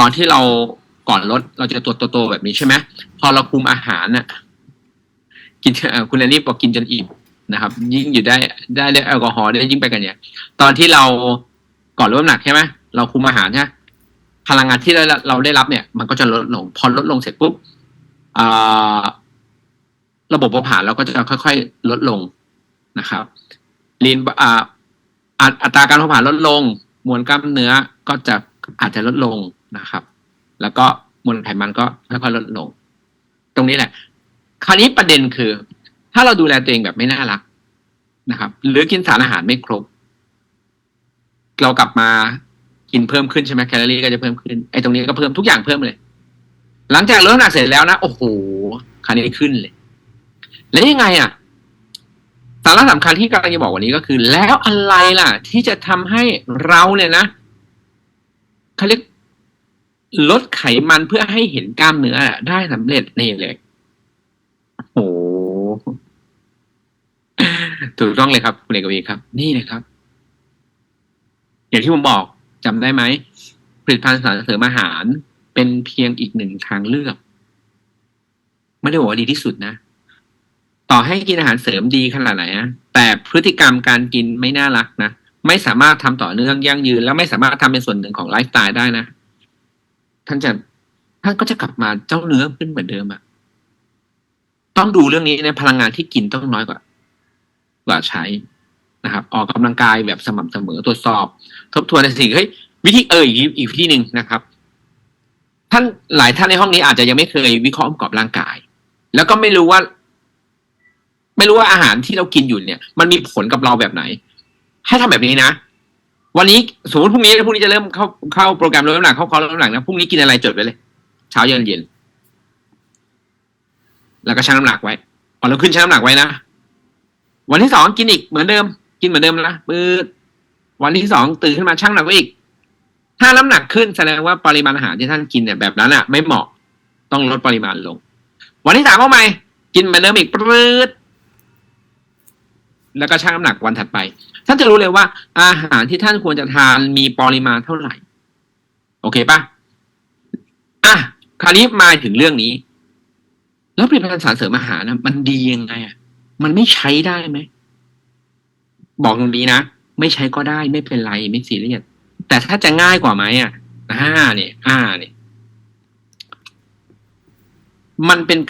ตอนที่เราก่อนลดเราจะตัวโตๆแบบนี้ใช่ไหมพอเราคุมอาหารน่ะกินคุณแอนนี่บอกกินจนอิ่มนะครับ ยิ่งอยู่ได้ได้แอลกอฮอล์ได้ยิ่งไปกันเนี่ยตอนที่เราก่อนลดน้ำหนักใช่ไหมเราคุมอาหารใช่พลังงานที่เราเราได้รับเนี่ย มันก็จะลดลง พอลดลงเสร็จปุ๊บระบบเผาผลาญเราก็จะค่อย ๆ ลดลงนะครับลีนออัตอัตราการเผาผลาญลดลง มวลกล้ามเนื้อก็จะ อาจจะลดลงนะครับ แล้วก็มวลไขมันก็ค่อยๆลดลง ตรงนี้แหละ คราวนี้ประเด็นคือ ถ้าเราดูแลตัวเองแบบไม่น่ารักนะครับ หรือกินสารอาหารไม่ครบ เรากลับมากินเพิ่มขึ้นใช่ไหมแคลอรี่ก็จะเพิ่มขึ้นไอ้ตรงนี้ก็เพิ่มทุกอย่างเพิ่มเลย หลังจากลดน้ำหนักเสร็จแล้วนะโอ้โหคราวนี้ขึ้นเลย แล้วยังไงอะสาระสำคัญที่กำลังจะบอกวันนี้ก็คือ แล้วอะไรล่ะ ที่จะทำให้เราเนี่ยนะ เขาเรียกลดไขมันเพื่อให้เห็นกล้ามเนื้อได้สำเร็จนี่เลยโอ้โหถูกต้องเลยครับ คุณเอกวีครับ นี่เลยครับ อย่างที่ผมบอกจำได้ไหมผลิตภัณฑ์สารเสริมอาหารเป็นเพียงอีกหนึ่งทางเลือก ไม่ได้บอกว่าดีที่สุดนะ ต่อให้กินอาหารเสริมดีขนาดไหนนะแต่พฤติกรรมการกินไม่น่ารักนะ ไม่สามารถทำต่อเนื่องยั่งยืน แล้วไม่สามารถทำเป็นส่วนหนึ่งของไลฟ์สไตล์ได้นะ ท่านจะท่านก็จะกลับมาเจ้าเนื้อขึ้นเหมือนเดิมอะต้องดูเรื่องนี้ในพลังงานที่กินต้องน้อยกว่า กว่าใช้นะครับ ออกกำลังกายแบบสม่ำเสมอตรวจสอบ ทบทวนในสิ่งเฮ้ยวิธีเอออีกอีกวิธีหนึ่งนะครับ ท่านหลายท่านในห้องนี้อาจจะยังไม่เคยวิเคราะห์องค์ประกอบร่างกาย แล้วก็ไม่รู้ว่า ไม่รู้ว่าอาหารที่เรากินอยู่เนี่ย มันมีผลกับเราแบบไหน ให้ทำแบบนี้นะ วันนี้สมมติพรุ่งนี้พรุ่งนี้จะเริ่มเข้าเข้าโปรแกรมลดน้ำหนักเข้าคอร์สลดน้ำหนักนะพรุ่งนี้กินอะไรจดไว้เลย เช้าเย็นเย็น แล้วก็ชั่งน้ำหนักไว้พอเราขึ้นชั่งน้ำหนักไว้นะวันที่สองกินอีกเหมือนเดิม กินเหมือนเดิมนะปืดวันที่สองตื่นขึ้นมาชั่งน้ำหนักไว้อีก ถ้าน้ำหนักขึ้นแสดงว่าปริมาณอาหารที่ท่านกินเนี่ยแบบนั้นอะ ไม่เหมาะต้องลดปริมาณลง วันที่สามเอาใหม่กินเหมือนเดิมอีกปืด แล้วก็ชั่งน้ำหนักวันถัดไป ท่านจะรู้เลยว่า อาหารที่ท่านควรจะทานมีปริมาณเท่าไหร่ โอเคปะอะคราวนี้มาถึงเรื่องนี้ แล้วผลิตภัณฑ์สารเสริมอาหารนะมันดียังไงอะมันไม่ใช้ได้ไหม บอกตรงนี้นะ ไม่ใช้ก็ได้ไม่เป็นไรไม่ซีเรียสแต่ถ้าจะง่ายกว่าไหมอะอ่าเนี่ยอ่าเนี่ยมันเป็นการ